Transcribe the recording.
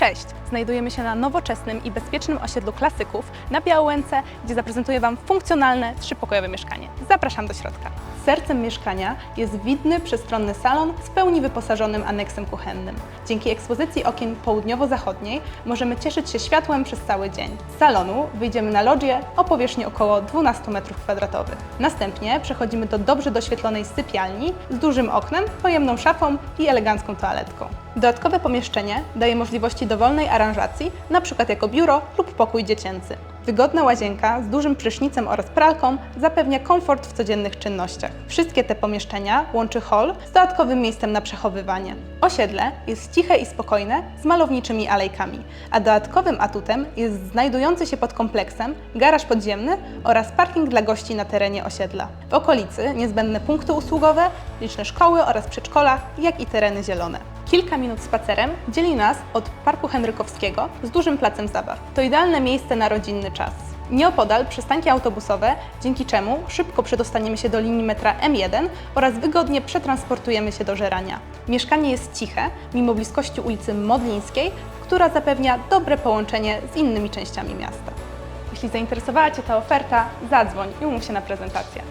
Cześć! Znajdujemy się na nowoczesnym i bezpiecznym osiedlu klasyków na Białęce, gdzie zaprezentuję Wam funkcjonalne, trzypokojowe mieszkanie. Zapraszam do środka. Sercem mieszkania jest widny, przestronny salon z pełni wyposażonym aneksem kuchennym. Dzięki ekspozycji okien południowo-zachodniej możemy cieszyć się światłem przez cały dzień. Z salonu wyjdziemy na lodżię o powierzchni około 12 m2. Następnie przechodzimy do dobrze doświetlonej sypialni z dużym oknem, pojemną szafą i elegancką toaletką. Dodatkowe pomieszczenie daje możliwości dowolnej aranżacji, np. jako biuro lub pokój dziecięcy. Wygodna łazienka z dużym prysznicem oraz pralką zapewnia komfort w codziennych czynnościach. Wszystkie te pomieszczenia łączy hol z dodatkowym miejscem na przechowywanie. Osiedle jest ciche i spokojne z malowniczymi alejkami, a dodatkowym atutem jest znajdujący się pod kompleksem garaż podziemny oraz parking dla gości na terenie osiedla. W okolicy niezbędne punkty usługowe, liczne szkoły oraz przedszkola, jak i tereny zielone. Kilka minut spacerem dzieli nas od Parku Henrykowskiego z dużym placem zabaw. To idealne miejsce na rodzinny czas. Nieopodal przystanki autobusowe, dzięki czemu szybko przedostaniemy się do linii metra M1 oraz wygodnie przetransportujemy się do Żerania. Mieszkanie jest ciche, mimo bliskości ulicy Modlińskiej, która zapewnia dobre połączenie z innymi częściami miasta. Jeśli zainteresowała Cię ta oferta, zadzwoń i umów się na prezentację.